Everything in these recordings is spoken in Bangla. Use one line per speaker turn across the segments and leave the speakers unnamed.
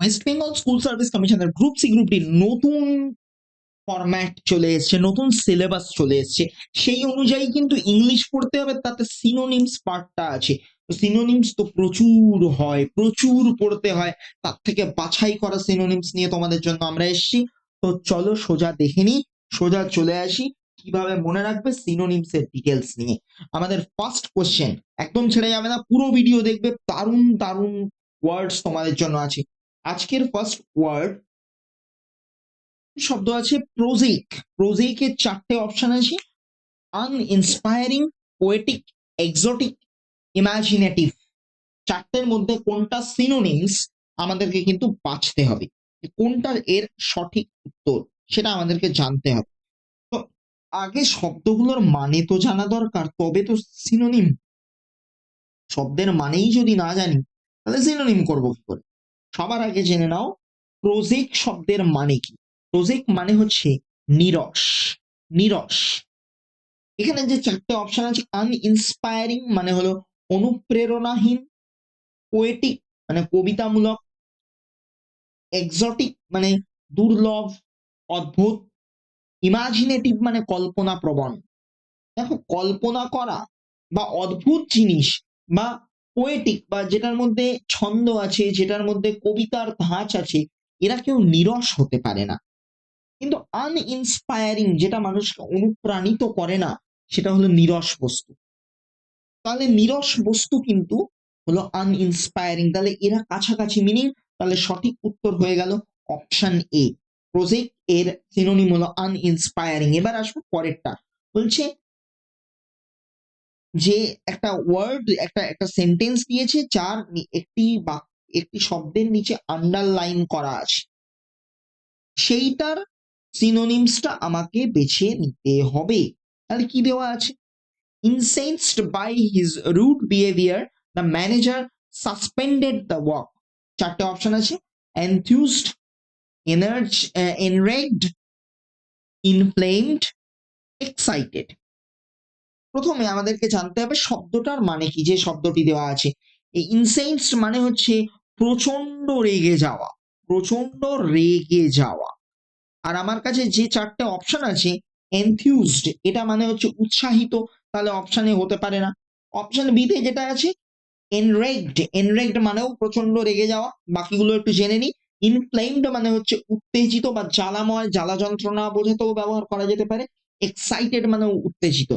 ওয়েস্ট বেঙ্গল স্কুল সার্ভিস কমিশনের গ্রুপ সি গ্রুপটির নতুন ফরম্যাট চলে এসছে, নতুন সিলেবাস চলে এসছে। সেই অনুযায়ী কিন্তু ইংলিশ পড়তে হবে, তাতে সিনোনিমস পার্টটা আছে। সিনোনিমস তো প্রচুর হয়, প্রচুর পড়তে হয়। তার থেকে বাছাই করা সিনোনিমস নিয়ে তোমাদের জন্য আমরা এসেছি। তো চলো সোজা দেখে নিই, সোজা চলে আসি। কীভাবে মনে রাখবে সিনোনিমস এর ডিটেলস নিয়ে? আমাদের ফার্স্ট কোশ্চেন একদম ছেড়ে যাবে না, পুরো ভিডিও দেখবে, দারুণ দারুণ ওয়ার্ডস তোমাদের জন্য আছে। আজকের ফার্স্ট ওয়ার্ড শব্দ আছে প্রোজেইক প্রোজেইকের চারটে অপশন আছে। আনইন্সপায়ারিং পোয়েটিক এক্সোটিক ইমাজিনেটিভ চারটের মধ্যে কোনটা সিনোনিমস আমাদেরকে কিন্তু বাঁচতে হবে। কোনটা এর সঠিক উত্তর সেটা আমাদেরকে জানতে হবে। তো আগে শব্দগুলোর মানে তো জানা দরকার, তবে তো সিনোনিম শব্দের মানেই যদি না জানি, তাহলে সিনোনিম করব কি করে? সবার আগে জেনে নাও প্রোজেক শব্দের মানে কি? প্রোজেক মানে হচ্ছে নিরস নিরস। এখানে যে চারটে অপশন আছে আনইন্সপায়ারিং মানে হলো অনুপ্রেরণাহীন পোয়েটিক মানে কবিতামূলক এক্সোটিক মানে দুর্লভ, অদ্ভুত ইমাজিনেটিভ মানে কল্পনা প্রবণ দেখো, কল্পনা করা বা অদ্ভুত জিনিস বা পোয়েটিক বা যেটার মধ্যে ছন্দ আছে, যেটার মধ্যে কবিতার ধাঁচ আছে, এরা কেউ নিরস হতে পারে না। কিন্তু আনইন্সপায়ারিং যেটা মানুষকে অনুপ্রাণিত করে না, সেটা হলো নিরস বস্তু। তাহলে নিরস বস্তু কিন্তু হলো আনইন্সপায়ারিং তাহলে এরা কাছাকাছি মিনিং তাহলে সঠিক উত্তর হয়ে গেল অপশন এ প্রজেক্ট এর সিনোনিম হলো আনইন্সপায়ারিং এবার আসব পরেরটা। বলছে যে একটা ওয়ার্ড একটা একটা সেন্টেন্স দিয়েছে, যার একটি বা, একটি শব্দের নিচে আন্ডারলাইন করা আছে। সেইটার সিনোনিমসটা আমাকে বেছে নিতে হবে। তাহলে কি দেওয়া আছে? Incensed by his rude behaviour the manager suspended the work চারটে অপশন আছে। এনথিউসড এনার্জ এনরেগড ইনফ্লেমড এক্সাইটেড প্রথমে আমাদেরকে জানতে হবে শব্দটার মানে কি, যে শব্দটি দেওয়া আছে। এই ইনসেন্সড মানে হচ্ছে প্রচণ্ড রেগে যাওয়া প্রচণ্ড রেগে যাওয়া। আর আমার কাছে যে চারটে অপশন আছে এনথিউজড এটা মানে হচ্ছে উৎসাহিত, তাহলে অপশনে হতে পারে না। অপশন বি তে যেটা আছে এনরেগড এনরেগড মানেও প্রচণ্ড রেগে যাওয়া, বাকিগুলো একটু জেনে নিই। ইনফ্লেমড মানে হচ্ছে উত্তেজিত বা জ্বালাময়, জ্বালা যন্ত্রণা বোঝাতেও ব্যবহার করা যেতে পারে। এক্সাইটেড মানে উত্তেজিত।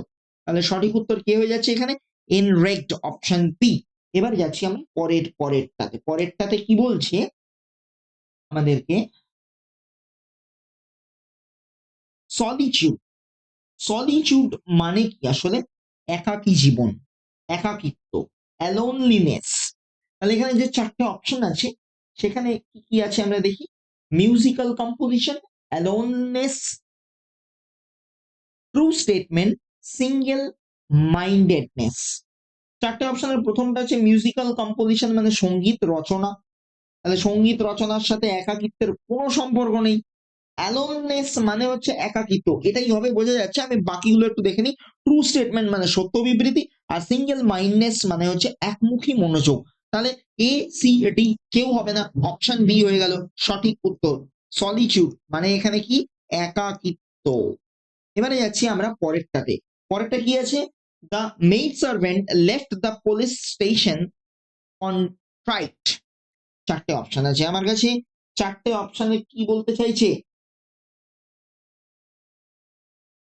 তাহলে সঠিক উত্তর কি হয়ে যাচ্ছে এখানে? এনরেগড অপশন বি এবার যাচ্ছি আমি পরের, পরেরটাতে। পরেরটাতে কি বলছে? আমাদেরকে সলিচিউড সলিচিউড মানে কি? আসলে একাকী জীবন, একাকিত্ব অ্যালোনলিনেস তাহলে এখানে যে চারটে অপশন আছে, সেখানে কি কি আছে আমরা দেখি? Musical composition aloneness true statement single mindedness চারটে অপশনের প্রথমটা হচ্ছে মিউজিক্যাল কম্পোজিশন মানে সংগীত রচনা। তাহলে সংগীত রচনার সাথে একাকিত্বের কোনো সম্পর্ক নেই। অ্যালোননেস মানে হচ্ছে একাকিত্ব। এটাই হবে বোঝা যাচ্ছে, আমি বাকিগুলো একটু দেখে নিই। ট্রু স্টেটমেন্ট মানে সত্য বিবৃতি আর সিঙ্গেল মাইন্ডনেস মানে হচ্ছে একমুখী মনোযোগ। তাহলে এ সি ডি কেউ হবে না। অপশন বি হয়ে গেল, সঠিক উত্তর। সলিচিউড মানে এখানে কি? একাকিত্ব। এবারে যাচ্ছি আমরা পরেরটাতে। পরেরটা কি আছে? The maid servant left the police station contrite চারটে অপশন আছে আমার কাছে। চারটে অপশনে কি বলতে চাইছে?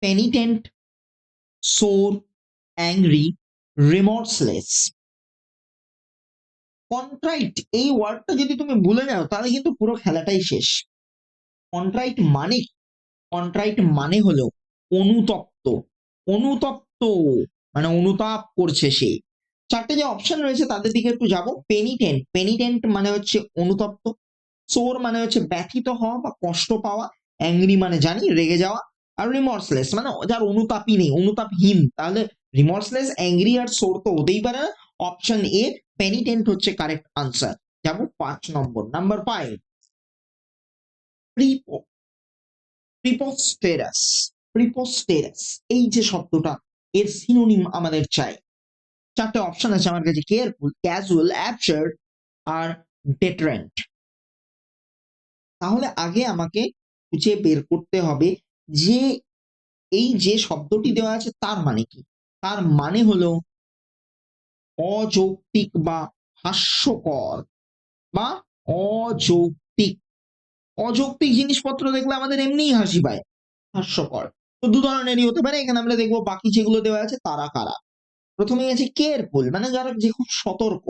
Penitent sore angry, remorseless. Contrite এই ওয়ার্ডটা যদি তুমি ভুলে যাও তাহলে কিন্তু পুরো খেলাটাই শেষ। কন্ট্রাইট মানে কন্ট্রাইট মানে হলো অনুতপ্ত। অনুতপ্ত মানে অনুতাপ করছে সে। চারটে যে অপশন রয়েছে, তাদের দিকে একটু যাব। পেনিটেন্ট পেনিটেন্ট মানে হচ্ছে অনুতপ্ত সোর মানে হচ্ছে ব্যথিত হওয়া বা কষ্ট পাওয়া অ্যাংরি মানে জানি, রেগে যাওয়া, আর রিমর্সলেস মানে যার অনুতাপই নেই, অনুতাপহীন। তাহলে রিমর্সলেস অ্যাংরি আর সোর তো হতেই পারে না। অপশন এ পেনিটেন্ট হচ্ছে কারেক্ট আনসার যাব পাঁচ নম্বর। নাম্বার ফাইভ প্রিপোস্টেরাস প্রিপোস্টেরাস এই যে শব্দটা, এর সিনোনিম আমাদের চাই। চারটে অপশন আছে আমার কাছে কেয়ারফুল ক্যাজুয়াল অ্যাবসার্ড আর ডেটারেন্ট তাহলে আগে আমাকে খুঁজে বের করতে হবে যে এই যে শব্দটি দেওয়া আছে তার মানে কি? তার মানে হলো অযৌক্তিক বা হাস্যকর বা অযৌক্তিক। অযৌক্তিক জিনিসপত্র দেখলে আমাদের এমনিই হাসি পায়, হাস্যকর। তো দু ধরনেরই হতে পারে। এখানে আমরা দেখব বাকি যেগুলো দেওয়া আছে তারা কারা? প্রথমে আছে কেয়ারফুল মানে যারা যে খুব সতর্ক।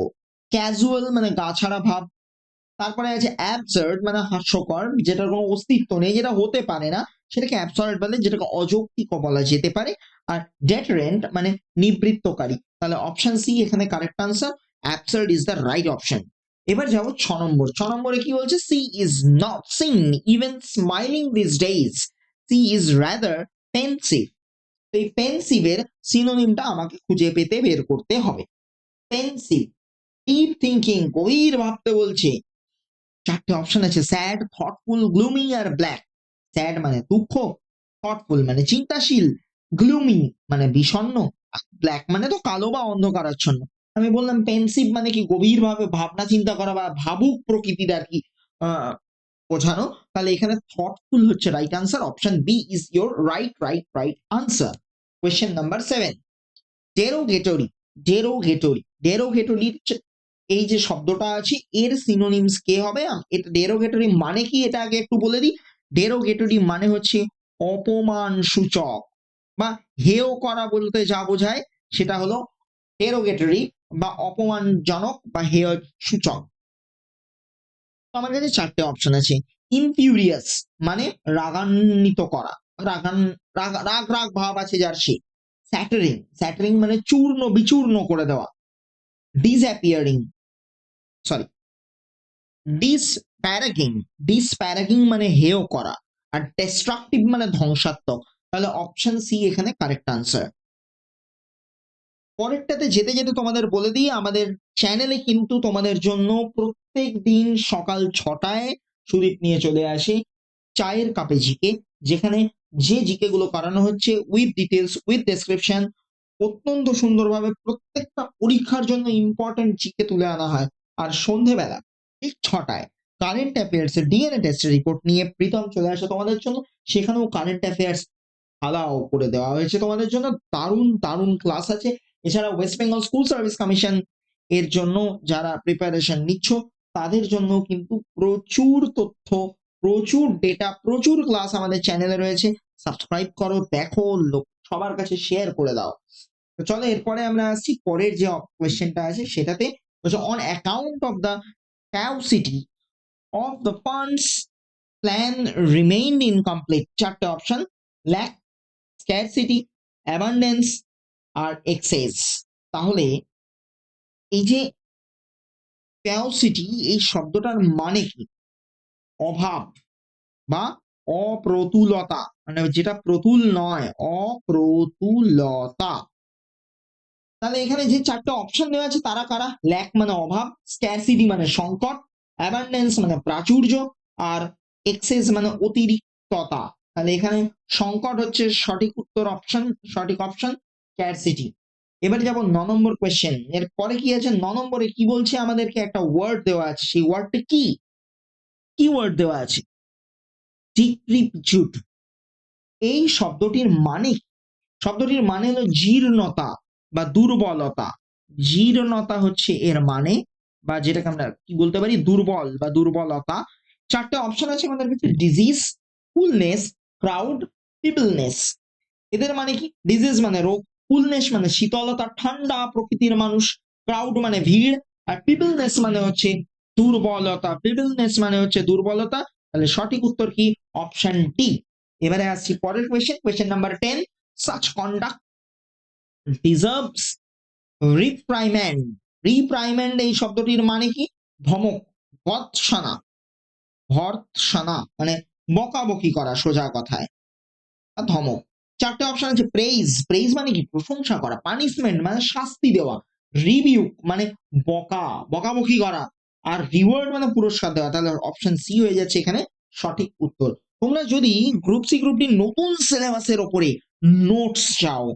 ক্যাজুয়াল মানে গা ছাড়া ভাব। তারপরে আছে অ্যাবসার্ড মানে হাস্যকর, যেটার কোনো অস্তিত্ব নেই, যেটা হতে পারে না। সেটাকে অ্যাবসার্ড বলে, যেটাকে অযৌক্তিক বলা যেতে পারে। আর ডেটারেন্ট মানে নিবৃত্তকারী। তাহলে অপশন সি এখানে correct answer absurd is the right option এবার যাব ছ নম্বর। ছ নম্বরে কি বলছে? She is not seen even smiling this days she is rather pensive এই পেন্সিভের সিনোনিমটা আমাকে খুঁজে পেতে বের করতে হবে। পেন্সিভ ডিপ থিঙ্কিং গভীর ভাবতে বলছে। চারটে অপশন আছে। স্যাড থটফুল গ্লুমি আর ব্ল্যাক স্যাড মানে দুঃখ থটফুল মানে চিন্তাশীল গ্লুমি মানে বিষণ্ণ ব্ল্যাক মানে তো কালো বা অন্ধকারাচ্ছন্ন। আমি বললাম পেন্সিভ মানে কি? গভীরভাবে ভাবনা চিন্তা করা বা ভাবুক প্রকৃতির আর কি বোঝানো। তাহলে এখানে থটফুল হচ্ছে right answer option B is your right right right answer question number seven derogatory derogatory ডেরোগেটরির এই যে শব্দটা আছে, এর সিনোনিমস কে হবে? এটা ডেরোগেটরি মানে কি? এটা আগে একটু বলে দিই। ডেরোগেটরি মানে হচ্ছে অপমান সূচক বা হেয় করা বলতে যা বোঝায়, সেটা হলো ডেরোগেটরি বা অপমানজনক বা হেয় সূচক। আমার কাছে চারটে অপশন আছে। ইমপিউরিয়াস মানে রাগান্বিত করা। রাগান, রাগ রাগ রাগ ভাব আছে যার সে। স্যাটারিং স্যাটারিং মানে চূর্ণ, বিচূর্ণ করে দেওয়া। ডিসঅ্যাপিয়ারিং সরি ডিসপ্যারাগিং ডিসপ্যারাগিং মানে হেয় করা। আর ডেস্ট্রাকটিভ মানে ধ্বংসাত্মক। তাহলে অপশন সি এখানে কারেক্ট আনসার পরেরটাতে যেতে যেতে তোমাদের বলে দিই, আমাদের চ্যানেলে কিন্তু তোমাদের জন্য প্রত্যেক দিন সকাল ছটায় সুদীপ নিয়ে চলে আসে চায়ের কাপে জিকে, যেখানে যে জিকে গুলো করানো হচ্ছে উইথ ডিটেলস উইথ ডেসক্রিপশন অত্যন্ত সুন্দরভাবে প্রত্যেকটা পরীক্ষার জন্য ইম্পর্টেন্ট জিকে তুলে আনা হয়। আর সন্ধেবেলা ঠিক ছটায় কারেন্ট অ্যাফেয়ার্স এর ডিএনএ টেস্টের রিপোর্ট নিয়ে প্রীতম চলে আসে তোমাদের জন্য। সেখানেও কারেন্ট অ্যাফেয়ার্স আলাও করে দেওয়া হয়েছে তোমাদের জন্য। দারুণ দারুণ ক্লাস আছে। এছাড়া West Bengal school service commission এর জন্য যারা প্রিপারেশন নিচ্ছ তাদের জন্য কিন্তু প্রচুর তথ্য, প্রচুর ডেটা প্রচুর ক্লাস আমাদের চ্যানেলে রয়েছে। সাবস্ক্রাইব করো, দেখো, লোক- সবার কাছে শেয়ার করে দাও। তো চলো, এরপরে আমরা আসছি, পরের যে কোয়েশ্চেনটা আছে, সেটাতে on account of the scarcity of the funds plan remained incomplete চারটে অপশন ল্যাক scarcity অ্যাবান্ডেন্স আর এক্সেস তাহলে, এই যে scarcity এই শব্দটার মানে কি? অভাব বা অপ্রতুলতা মানে যেটা প্রতুল নয়, অপ্রতুলতা। তাহলে এখানে যে চারটে অপশন দেওয়া আছে, তারা কারা? ল্যাক মানে অভাব স্ক্যারসিটি মানে সংকট অ্যাবান্ডেন্স মানে প্রাচুর্য, আর এক্সেস মানে অতিরিক্ততা। তাহলে এখানে সংকট হচ্ছে সঠিক উত্তর অপশন সঠিক অপশন স্ক্যারসিটি এবারে যাব ন নম্বর কোয়েশ্চেন এর পরে কি আছে? ন নম্বরে কি বলছে? আমাদেরকে একটা ওয়ার্ড দেওয়া আছে। সেই ওয়ার্ডটা কি? কি ওয়ার্ড দেওয়া আছে? ডিক্রিপিচুড এই শব্দটির মানে? শব্দটির মানে হলো জীর্ণতা বা দুর্বলতা। জীর্ণতা হচ্ছে এর মানে বা যেটাকে আমরা কি বলতে পারি? দুর্বল বা দুর্বলতা। চারটে অপশন আছে আমাদের কাছে ডিজিজ ফুলনেস ক্রাউড পিপলনেস এদের মানে কি? ডিজিজ মানে রোগ। ফুলনেস মানে শীতলতা, ঠান্ডা প্রকৃতির মানুষ ক্রাউড মানে ভিড়, আর পিপলনেস মানে হচ্ছে দুর্বলতা। পিপলনেস মানে হচ্ছে দুর্বলতা। তাহলে সঠিক উত্তর কি? অপশন ডি এবারে আসছি পরের question question number ten such conduct deserves reprimand reprimand এই শব্দটির মানে কি? ধমক ভৎসনা ভর্ৎসনা মানে বকাবকি করা সোজা কথায়। ধমক। চারটে অপশন আছে প্রেইজ প্রেইজ মানে কি? প্রশংসা করা পানিশমেন্ট মানে শাস্তি দেওয়া রিভিউ মানে বকা, বকাবকি করা, আর রিওয়ার্ড মানে পুরস্কার দেওয়া, তাহলে অপশন সি হয়ে যাচ্ছে এখানে সঠিক উত্তর। তোমরা যদি গ্রুপ সি গ্রুপ ডি নতুন সিলেবাসের ওপরে নোটস চাও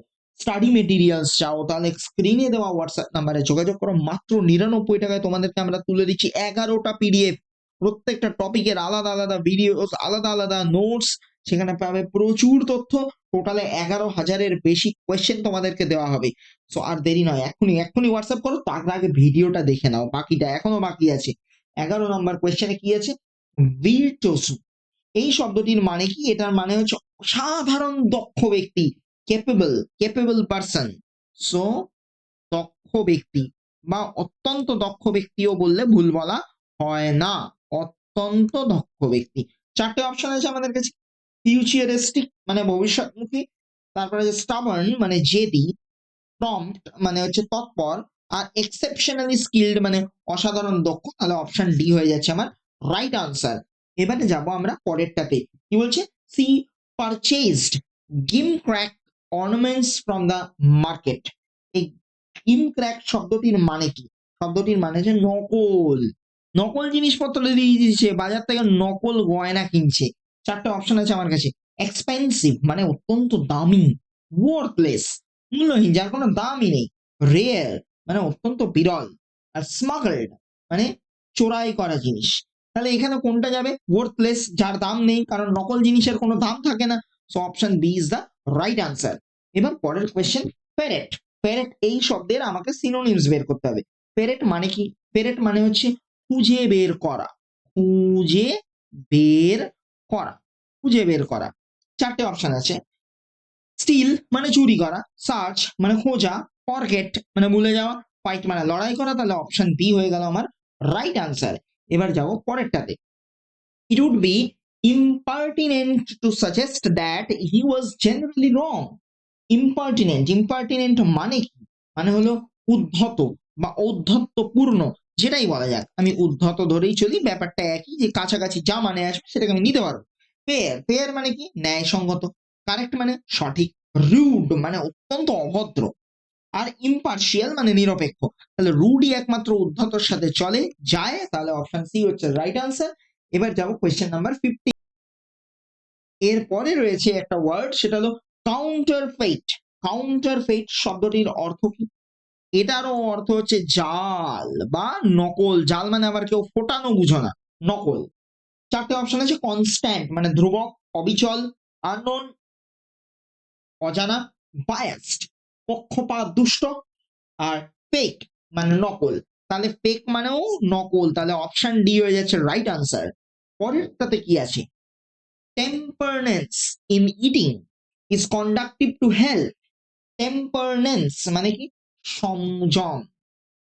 স্টাডি মেটেরিয়ালস চাও, তাহলে স্ক্রিনে দেওয়া হোয়াটসঅ্যাপ নাম্বারে যোগাযোগ করো, মাত্র নিরানব্বই টাকায় তোমাদেরকে আমরা তুলে দিচ্ছি এগারোটা পিডিএফ প্রত্যেকটা টপিকের আলাদা আলাদা ভিডিও আলাদা আলাদা নোটস সেখানে পাবে প্রচুর তথ্য। টোটালে এগারো হাজারের বেশি কোয়েশ্চেন তোমাদেরকে দেওয়া হবে। সো আর দেরি নয়, এখনই এখনই হোয়াটসঅ্যাপ করো, তার আগে ভিডিওটা দেখে নাও, বাকিটা এখনও বাকি আছে। এগারো নম্বর কোয়েশ্চেনে কি আছে? ভিরচোসু এই শব্দটির মানে কি? এটার মানে হচ্ছে সাধারণ দক্ষ ব্যক্তি ক্যাপেবল ক্যাপেবল পারসন সো দক্ষ ব্যক্তি বা অত্যন্ত দক্ষ ব্যক্তিও বললে ভুল বলা হয় না। অত্যন্ত দক্ষ ব্যক্তি। চারটে অপশন আছে আমাদের কাছে। ফিউচারিস্টিক মানে ভবিষ্যৎমুখী, তারপরে স্টাবার্ন মানে জেদি প্রম্পট মানে হচ্ছে তৎপর, আর এক্সেপশনালি স্কিল্ড মানে অসাধারণ, দক্ষ, তাহলে অপশন ডি হয়ে যাচ্ছে আমার রাইট আনসার এবারে যাব আমরা পরেরটাতে। কি বলছে? She purchased gimcrack ornaments from the market এই গিম ক্র্যাক শব্দটির মানে কি? শব্দটির মানে হচ্ছে নকল। নকল জিনিসপত্র দিয়ে দিচ্ছে বাজার থেকে নকল গয়না কিনছে। চারটে অপশন আছে আমার কাছে। এক্সপেন্সিভ মানে অত্যন্ত দামি ওয়ার্থলেস মূল্যহীন, যার কোনো দামই নেই। রেয়ার মানে অত্যন্ত বিরল। আর স্মাগলড মানে চোরাই করা জিনিস। তাহলে এখানে কোনটা যাবে? ওয়ার্থলেস যার দাম নেই, কারণ নকল জিনিসের কোনো দাম থাকে না। So option B is the right answer এবার পরের কোয়েশ্চেন ফেরেট ফেরেট এই শব্দের আমাকে সিনোনিমস বের করতে হবে। ফেরেট মানে কি? ফেরেট মানে হচ্ছে খুঁজে বের করা। খুঁজে বের করা, খুঁজে বের করা। চারটে অপশন আছে। স্টিল মানে চুরি করা সার্চ মানে খোঁজা ফরগেট মানে ভুলে যাওয়া ফাইট মানে লড়াই করা, তাহলে অপশন বি হয়ে গেল আমার রাইট আনসার এবার যাব পরেরটাতে। It would be impertinent to suggest that he was generally wrong. Impertinent impertinent মানে কি? মানে হলো উদ্ধত বা ঔদ্ধত্যপূর্ণ। যেটাই বলা যাক, আমি উদ্ধত ধরেই চলি, ব্যাপারটা একই যে কাছাকাছি যা মানে আসবে সেটাকে আমি নিতে পারব। ফেয়ার ফেয়ার মানে কি? ন্যায়সঙ্গত কারেক্ট মানে সঠিক রুড মানে অত্যন্ত অভদ্র, আর ইম্পার্শিয়াল মানে নিরপেক্ষ। তাহলে রুডই একমাত্র উদ্ধতর সাথে চলে, যায়, তাহলে অপশন সি হচ্ছে রাইট আনসার এবার যাব কোয়েশ্চেন নাম্বার ফিফটি এরপরে রয়েছে একটা ওয়ার্ড সেটা হলো কাউন্টার ফেট কাউন্টার ফেট শব্দটির অর্থ কি? এটারও অর্থ হচ্ছে জাল বা নকল। জাল মানে আবার কেউ ফোটানো বুঝো না, নকল। চারটে অপশন আছে কনস্ট্যান্ট মানে ধ্রুবক, অবিচল আননোন অজানা বায়াসড পক্ষপাত, দুষ্ট আর ফেক মানে নকল। তাহলে ফেক মানেও নকল, তাহলে অপশন ডি হয়ে যাচ্ছে রাইট আনসার পরেরটাতে কি আছে? Temperance in eating is conductive to health temperance মানে কি? সংযম।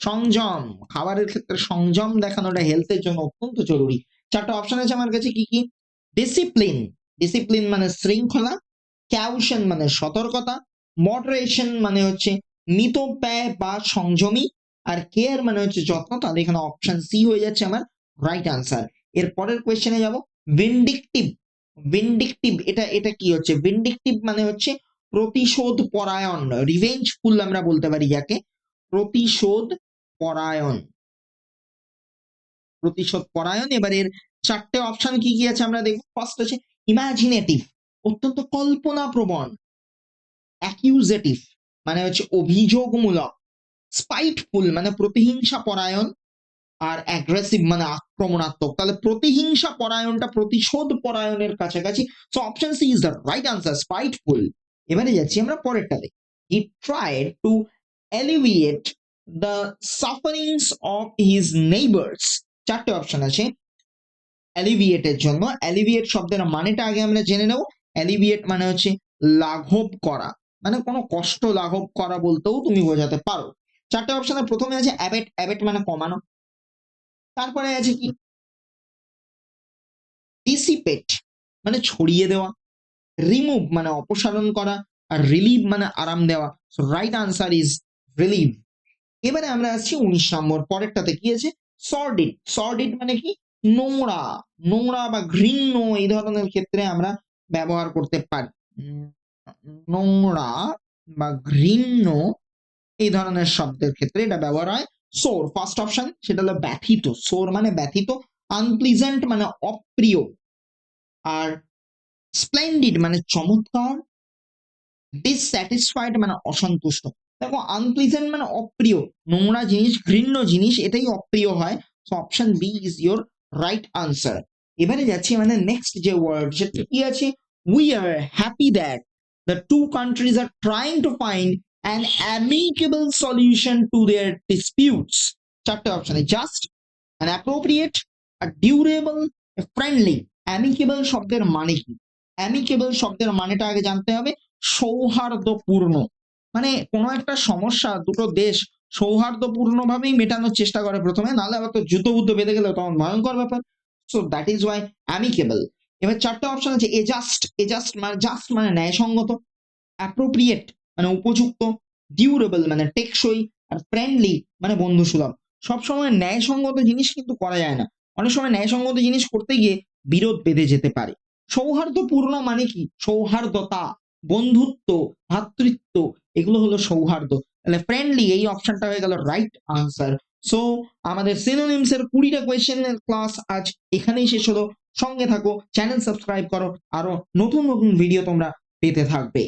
সংযম, খাবারের ক্ষেত্রে সংযম দেখানোটা হেলথের জন্য অত্যন্ত জরুরি। চারটা অপশন আছে আমার কাছে, কি কি? ডিসিপ্লিন ডিসিপ্লিন মানে শৃঙ্খলা ক্যাউশন মানে সতর্কতা মডারেশন মানে হচ্ছে মিত ব্যয় বা সংযমী, আর কেয়ার মানে হচ্ছে যত্ন। তাহলে এখানে অপশন সি হয়ে যাচ্ছে আমার রাইট আনসার এর পরের কোয়েশ্চেনে যাব। ভিন্ডিকটিভ ভিন্ডিকটিভ এটা এটা কি হচ্ছে? ভিন্ডিকটিভ মানে হচ্ছে প্রতিশোধ পরায়ণ রিভেঞ্জফুল আমরা বলতে পারি যাকে, প্রতিশোধ পরায়ণ। প্রতিশোধ পরায়ণ, এবার এর চারটে অপশন কি কি আছে আমরা দেখব। ফার্স্ট আছে ইমাজিনেটিভ অত্যন্ত কল্পনা প্রবণ অ্যাকিউজেটিভ মানে হচ্ছে অভিযোগমূলক স্পাইটফুল মানে প্রতিহিংসা পরায়ণ আর অ্যাগ্রেসিভ মানে আক্রমণাত্মক। তাহলে প্রতিহিংসা পরায়ণটা প্রতিশোধ পরায়ণের কাছাকাছি। So option C is the right answer spiteful এবারে যাচ্ছি আমরা পরেরটাতে। He tried to alleviate the sufferings of his neighbours চারটে অপশন আছে। অ্যালিভিয়েটের জন্য। অ্যালিভিয়েট শব্দের মানেটা আগে আমরা জেনে নেব। অ্যালিভিয়েট মানে হচ্ছে লাঘব করা। মানে কোনো কষ্ট লাঘব করা বলতেও তুমি বোঝাতে পারো। চারটে অপশনের প্রথমে আছে অ্যাবেট অ্যাবেট মানে কমানো। তারপরে আছে কি? ডিসিপেট মানে ছড়িয়ে দেওয়া। রিমুভ মানে অপসারণ করা আর রিলিভ মানে আরাম দেওয়া। So right answer is relieve এবারে আমরা আসছি উনিশ নম্বর, পরেরটাতে কি আছে? সর্ডিড সর্ডিড মানে কি? নোংরা। নোংরা বা ঘৃণ্য এই ধরনের ক্ষেত্রে আমরা ব্যবহার করতে পারি। নোংরা বা ঘৃণ্য এই ধরনের শব্দের ক্ষেত্রে এটা ব্যবহার হয়। সোর ফার্স্ট অপশন সেটা হলো ব্যথিত। সোর মানে ব্যথিত আনপ্লিজেন্ট মানে অপ্রিয়। আর স্প্লেন্ডিড মানে চমৎকার ডিসস্যাটিসফাইড মানে অসন্তুষ্ট। দেখো আনপ্লিজেন্ট মানে অপ্রিয়। নোংরা জিনিস, ঘৃণ্য জিনিস, এটাই অপ্রিয় হয়। So option B is your right answer এবারে যাচ্ছি মানে নেক্সট যে ওয়ার্ড সেটা কি আছে? We are happy that the two countries are trying to find an amicable solution to their disputes চারটে অপশনে জাস্ট অ্যান অ্যাপ্রোপ্রিয়েট আর ডিউরেবল ফ্রেন্ডলি অ্যামিকেবল শব্দের মানে কি? অ্যামিকেবল শব্দের মানেটা আগে জানতে হবে, সৌহার্দ্যপূর্ণ। মানে কোনো একটা সমস্যা, দুটো দেশ সৌহার্দ্যপূর্ণ ভাবেই মেটানোর চেষ্টা করে প্রথমে, নাহলে আবার তো জুতো বুদ্ধ বেঁধে গেলে তখন ভয়ঙ্কর ব্যাপার। So that is why amicable এবার চারটে অপশন আছে এজাস্ট এজাস্ট মানে জাস্ট মানে ন্যায়সঙ্গত অ্যাপ্রোপ্রিয়েট মানে উপযুক্ত ডিউরেবল মানে টেকসই, আর ফ্রেন্ডলি মানে বন্ধুসুলভ। সবসময় ন্যায়সঙ্গত জিনিস কিন্তু করা যায় না। অনেক সময় ন্যায়সঙ্গত জিনিস করতে গিয়ে বিরোধ বেঁধে যেতে পারে। সৌহার্দ্যপূর্ণ মানে কি? সৌহার্দ্যতা, বন্ধুত্ব, ভাতৃত্ব, এগুলো হলো সৌহার্দ্য। তাহলে ফ্রেন্ডলি এই অপশনটা হয়ে গেল রাইট আনসার সো আমাদের সিনোনিমস এর কুড়িটা কোয়েশ্চেনের ক্লাস আজ এখানেই শেষ হলো। সঙ্গে থাকো চ্যানেল সাবস্ক্রাইব করো, আরও নতুন নতুন ভিডিও তোমরা পেতে থাকবে।